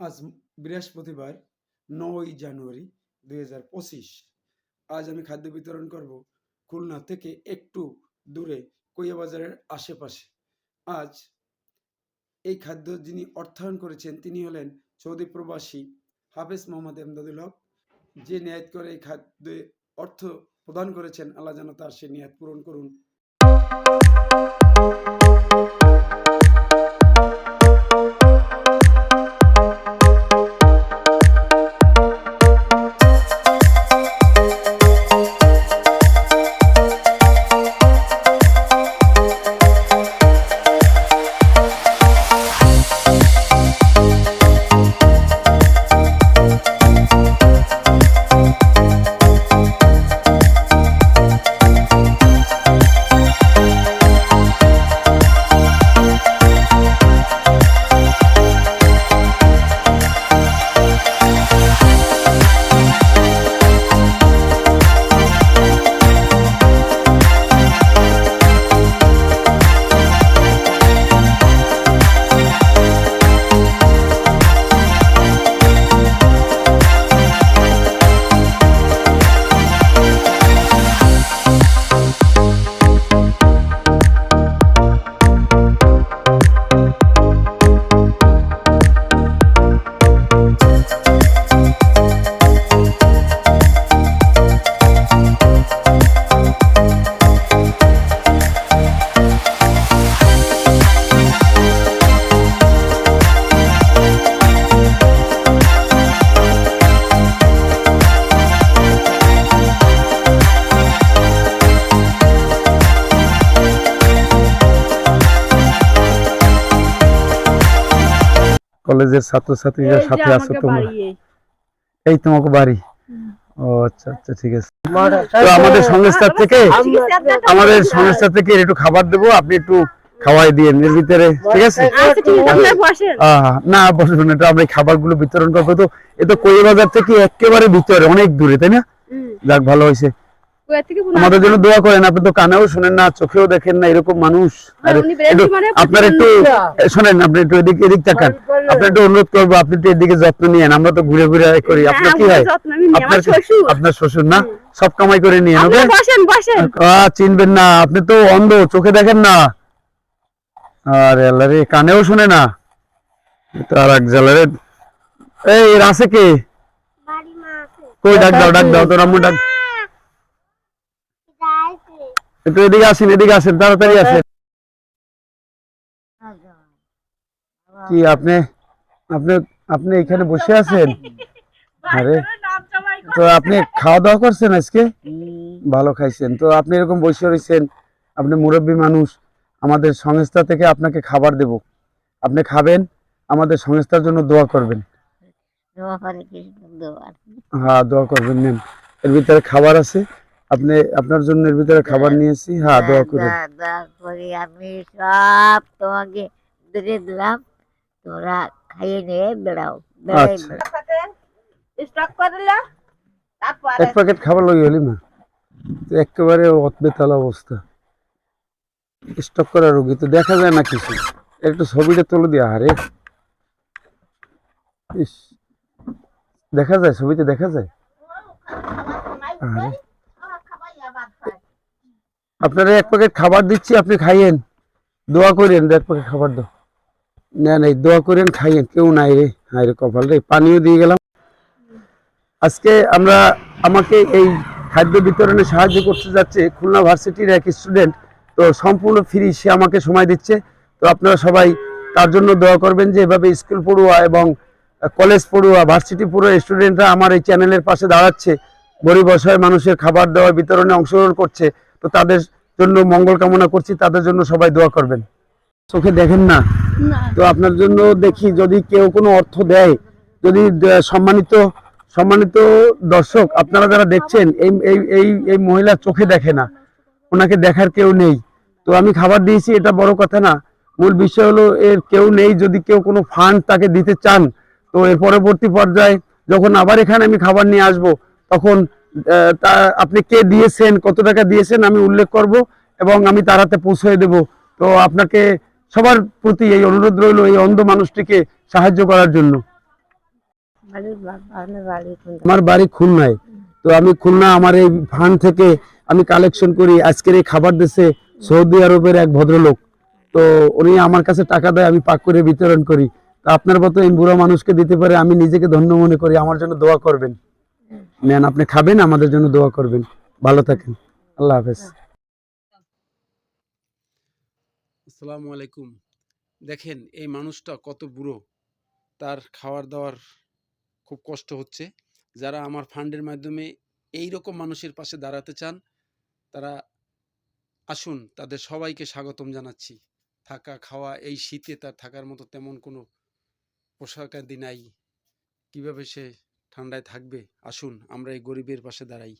আজ বৃহস্পতিবার নয় জানুয়ারি দুই হাজার পঁচিশ। আজ আমি খাদ্য বিতরণ করব খুলনা থেকে একটু দূরে বাজারের আশেপাশে। আজ এই খাদ্য যিনি অর্থায়ন করেছেন, তিনি হলেন সৌদি প্রবাসী হাফেজ মোহাম্মদ এমদাদুল হক। যে ন্যায় করে এই খাদ্যে অর্থ প্রদান করেছেন, আল্লাহ যেন তার সে নিয়াত পূরণ করুন। কলেজের ছাত্রছাত্রীরা সাথে আছো তোমরা? এই। তোমাকে বাড়ি। ও আচ্ছা আচ্ছা ঠিক আছে। তো। আমাদের সংস্থা থেকে আমাদের সংস্থা থেকে একটু খাবার দেবো আপনি একটু খাওয়াই দিয়ে এর ভিতরে ঠিক আছে? আচ্ছা বসেন। না বসবেন এটা আমরা এই খাবারগুলো বিতরণ করব। তো এ তো কোয়ে বাজার থেকে একেবারে ভিতরে অনেক দূরে তাই না? যাক ভালো হয়েছে। আমাদের জন্য দোয়া করেন আপনি তো কানেও শোনেন না চোখেও দেখেন না এরকম মানুষ। মানে আপনার একটু এ, শোনেন আপনি একটু এদিক এদিক তাকান। আপনি একটু অনুরোধ করব আপনি একটু এদিকে যত্ন নিয়েন আমরা তো ঘুরে ঘুরে করি। আপনার কি হয়? নিই, আমার আপনার শ্বশুর। আপনার শ্বশুর না? সব কামাই করে নিয়ে চিনবেন না আপনি তো অন্ধ চোখে দেখেন না। আরে আল্লাহ কানেও শুনে না। তার এক জ্বালারে এই এর আছে কে? কই ডাক দাও ডাক দাও তোর আম্মু ডাক। একটু এদিকে আসেন এদিকে আসেন তাড়াতাড়ি আসেন। কি আপনি আপনি আপনি এখানে বসে আছেন? আরে তো আপনি খাওয়া দাওয়া করছেন আজকে? ভালো খাইছেন। তো আপনি এরকম বসে রয়েছেন আপনি মুরব্বী মানুষ আমাদের সংস্থা থেকে আপনাকে খাবার দেব। আপনি খাবেন আমাদের সংস্থার জন্য দোয়া করবেন। হ্যাঁ দোয়া করবেন নেন। এর ভিতরে খাবার আছে। আপনি আপনার জন্য এর ভিতরে খাবার নিয়েছি। হ্যাঁ দোয়া করুন। দোয়া করি। আমি সব তোমাকে দিলাম। তোরা খাইয়ে নিয়ে বেড়াও বেড়াই আচ্ছা। স্টক করলে তারপর? এক প্যাকেট খাবার লই হলি না? তো একেবারে অতবেতাল অবস্থা। স্টক করা রোগী তো দেখা যায় না কিছু। একটু ছবিটা তুলে দিয়া হারে ইস দেখা যায় ছবিতে দেখা যায়? আরে। আপনারা এক প্যাকেট খাবার দিচ্ছি আপনি খাইয়েন। দোয়া করেন এক প্যাকেট খাবার দাও। না নাই দোয়া করেন খাইয়েন কেউ নাই রে হায় রে কপাল রে, পানিও দিয়ে গেলাম। আজকে আমরা আমাকে এই খাদ্য বিতরণে সাহায্য করতে যাচ্ছে খুলনা ভার্সিটির এক স্টুডেন্ট, তো সম্পূর্ণ ফ্রি, সে আমাকে সময় দিচ্ছে। তো আপনারা সবাই তার জন্য দোয়া করবেন যে এভাবে স্কুল পড়ুয়া এবং কলেজ পড়ুয়া, ভার্সিটি পড়ুয়া স্টুডেন্টরা আমার এই চ্যানেলের পাশে দাঁড়াচ্ছে, গরিব অসহায় মানুষের খাবার দেওয়ার বিতরণে অংশগ্রহণ করছে। তো তাদের জন্য মঙ্গল কামনা করছি, তাদের জন্য সবাই দোয়া করবেন। চোখে দেখেন না তো আপনার জন্য দেখি যদি কেউ কোনো অর্থ দেয়, যদি সম্মানিত সম্মানিত দর্শক, আপনারা যারা দেখছেন, এই এই এই মহিলা চোখে দেখে না, ওনাকে দেখার কেউ নেই। তো আমি খাবার দিয়েছি, এটা বড় কথা না। মূল বিষয় হলো, এর কেউ নেই, যদি কেউ কোনো ফান্ড তাকে দিতে চান, তো এর পরবর্তী পর্যায়ে যখন আবার এখানে আমি খাবার নিয়ে আসব, তখন তা আপনি কে দিয়েছেন, কত টাকা দিয়েছেন আমি উল্লেখ করব এবং আমি তারাতে পৌঁছে দেব। তো আপনাকে সবার প্রতি এই অনুরোধ রইল এই অন্ধ মানুষটিকে সাহায্য করার জন্য। আমার বাড়ি খুলনায়। তো আমি খুলনা আমার এই ফান্ড থেকে আমি কালেকশন করি। আজকের এই খাবার দিচ্ছে সৌদি আরবের এক ভদ্রলোক। তো উনি আমার কাছে টাকা দেয় আমি পাক করে বিতরণ করি। তো আপনার মতো এই বুড়ো মানুষকে দিতে পারে আমি নিজেকে ধন্য মনে করি। আমার জন্য দোয়া করবেন। নেন আপনি খাবেন আমাদের জন্য দোয়া করবেন। ভালো থাকেন। আল্লাহ হাফেজ। আসসালামু আলাইকুম। দেখেন, এই মানুষটা কত বুড়ো। তার খাওয়ার দাওয়ার খুব কষ্ট হচ্ছে। যারা আমার ফান্ডের মাধ্যমে এই রকম মানুষের পাশে দাঁড়াতে চান, তারা আসুন, তাদের সবাইকে স্বাগতম জানাচ্ছি। থাকা, খাওয়া, এই শীতে তার থাকার মতো তেমন কোনো পোশাক আদি নাই। কীভাবে সে ঠান্ডায় থাকবে? আসুন, আমরা এই গরিবের পাশে দাঁড়াই।